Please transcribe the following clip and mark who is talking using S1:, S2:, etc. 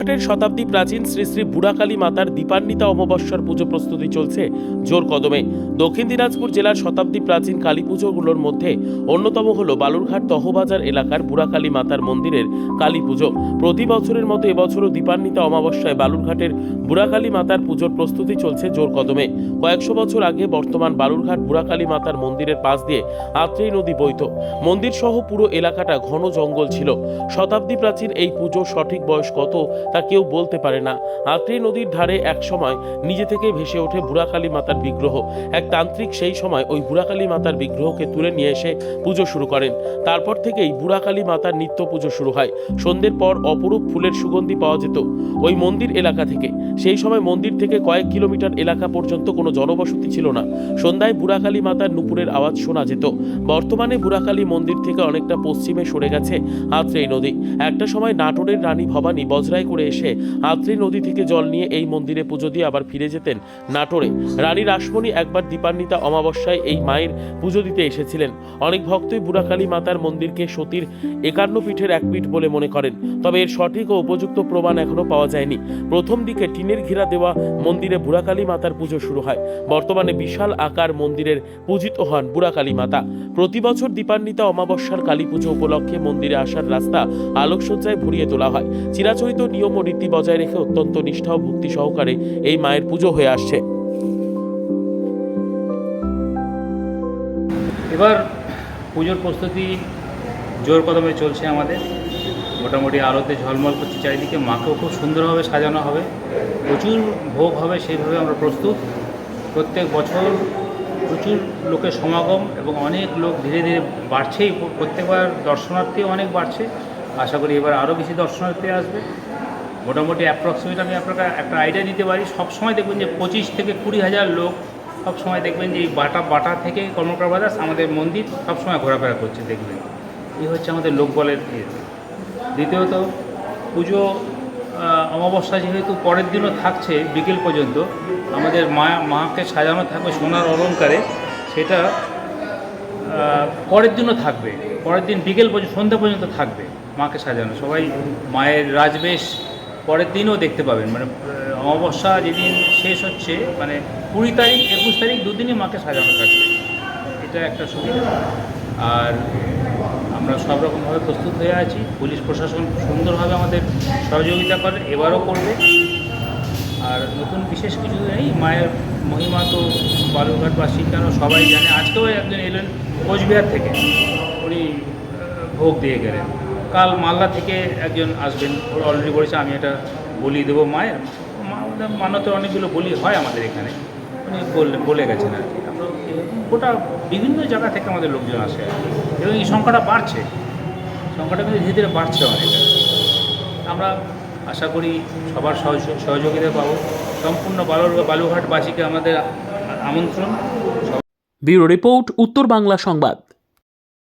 S1: বালুরঘাটের শতাব্দী প্রাচীন শ্রী শ্রী বুড়াকালী মাতার দীপান্বিতা অমাবস্যার পুজো প্রস্তুতি চলছে জোর কদমে। দক্ষিণ দিনাজপুর জেলার শতাব্দী প্রাচীন কালী পুজোগুলোর মধ্যে অন্যতম হল বালুরঘাট তহবাজার এলাকার বুড়াকালী মাতার মন্দিরের কালী পুজো। প্রতি বছরের মতো এবছরও দীপান্বিতা অমাবস্যায় বালুরঘাটের বুড়াকালী মাতার পুজোর প্রস্তুতি চলছে জোর কদমে। কয়েকশো বছর আগে বর্তমান বালুরঘাট বুড়াকালী মাতার মন্দিরের পাশ দিয়ে আত্রেই নদী বইত মন্দির সহ পুরো এলাকাটা ঘন জঙ্গল ছিল। শতাব্দী প্রাচীন এই পুজোর সঠিক বয়স কত তা কেউ বলতে পারে না। আত্রেই নদীর ধারে এক সময় নিজে থেকে ভেসে ওঠে বুড়াকালী মাতার বিগ্রহ। এক তান্ত্রিক সেই সময় ওই বুড়াকালী মাতার বিগ্রহকে তুলে নিয়ে এসে পুজো শুরু করেন। তারপর থেকেই বুড়াকালী মাতার নিত্য পুজো শুরু হয়। সন্ধ্যের পর অপরূপ ফুলের সুগন্ধি পাওয়া যেত ওই মন্দির এলাকা থেকে। সেই সময় মন্দির থেকে কয়েক কিলোমিটার এলাকা পর্যন্ত কোনো জনবসতি ছিল না। সন্ধ্যায় বুড়াকালী মাতার নুপুরের আওয়াজ শোনা যেত। বর্তমানে বুড়াকালী মন্দির থেকে অনেকটা পশ্চিমে সরে গেছে আত্রেই নদী। একটা সময় নাটোরের রানী ভবানী বজরায় করে এসে আত্রেই নদী থেকে জল নিয়ে এই মন্দিরে পুজো দিয়ে আবার ফিরে যেতেন নাটোরে। রানী রাসমণি একবার দীপান্বিতা অমাবস্যায় এই মায়ের পুজো দিতে এসেছিলেন। অনেক ভক্তই বুড়াকালী মাতার মন্দিরকে সতীর একান্ন পীঠের এক পীঠ বলে মনে করেন, তবে এর সঠিক ও উপযুক্ত প্রমাণ এখনও পাওয়া যায়নি। প্রথম দিকে টিনের ঘেরা দেওয়া মন্দিরে বুড়াকালী মাতার পুজো শুরু হয়। বর্তমানে বিশাল আকার মন্দিরের পূজিত হন বুড়াকালী মাতা। প্রতি বছর দীপান্বিতা অমাবস্যার কালী পুজো উপলক্ষে মন্দিরে আসার রাস্তা আলোকসজ্জায় ভরিয়ে তোলা হয়। চিরাচরিত নিয়ম ও রীতি বজায় রেখে অত্যন্ত নিষ্ঠা ও ভক্তি সহকারে এই মায়ের পুজো হয়ে আসছে।
S2: এবার পুজোর প্রস্তুতি জোর কদমে চলছে আমাদের। মোটামুটি আলোতে ঝলমল করছে চারিদিকে। মাকেও খুব সুন্দরভাবে সাজানো হবে। প্রচুর ভোগ হবে সেইভাবে আমরা প্রস্তুত। প্রত্যেক বছর প্রচুর লোকের সমাগম এবং অনেক লোক ধীরে ধীরে বাড়ছেই। প্রত্যেকবার দর্শনার্থী অনেক বাড়ছে। আশা করি এবার আরও বেশি দর্শনার্থী আসবে। মোটামুটি অ্যাপ্রক্সিমেট আমি আপনাকে একটা আইডিয়া দিতে পারি। সবসময় দেখবেন যে পঁচিশ থেকে কুড়ি হাজার লোক সবসময় দেখবেন যে এই বাটা বাটা থেকে কর্মকার বাজার আমাদের মন্দির সবসময় ঘোরাফেরা করছে দেখবেন। এই হচ্ছে আমাদের লোকবলের ইয়ে। দ্বিতীয়ত পুজো অমাবস্যা যেহেতু পরের দিনও থাকছে, বিকেল পর্যন্ত, আমাদের মা মাকে সাজানো থাকবে সোনার অলঙ্কারে সেটা পরের দিনও থাকবে। পরের দিন বিকেল পর্যন্ত, সন্ধ্যা পর্যন্ত থাকবে মাকে সাজানো। সবাই মায়ের রাজবেশ পরের দিনও দেখতে পাবেন। মানে অমাবস্যা যেদিন শেষ হচ্ছে মানে কুড়ি তারিখ, একুশ তারিখ দুদিনই মাকে সাজানো থাকবে। এটা একটা সুবিধা। আর আমরা সব রকমভাবে প্রস্তুত হয়ে আছি। পুলিশ প্রশাসন সুন্দরভাবে আমাদের সহযোগিতা করে, এবারও করবে। আর নতুন বিশেষ কিছু নেই, মায়ের মহিমা তো বালুরঘাটবাসী কেন সবাই জানে। আজকেও একজন এলেন কোচবিহার থেকে। উনি ভোগ দিয়ে গেলেন। কাল মালদা থেকে একজন আসবেন ওরা অলরেডি বলেছে, আমি এটা বলি দেবো মায়ের। মা- ওদের মানতে অনেকগুলো বলি হয় আমাদের এখানে। উনি বললেন, বলে গেছেন আর কি। গোটা বিভিন্ন জায়গা থেকে আমাদের লোকজন আসে। এবং এই সংখ্যাটা বাড়ছে। সংখ্যাটা কিন্তু ধীরে ধীরে বাড়ছে অনেক। আমরা আশা করি সবার সহযোগ সহযোগিতা পাবো। সম্পূর্ণ বালুর বালুঘাটবাসীকে আমাদের আমন্ত্রণ।
S1: ব্যুরো রিপোর্ট, উত্তর বাংলা সংবাদ।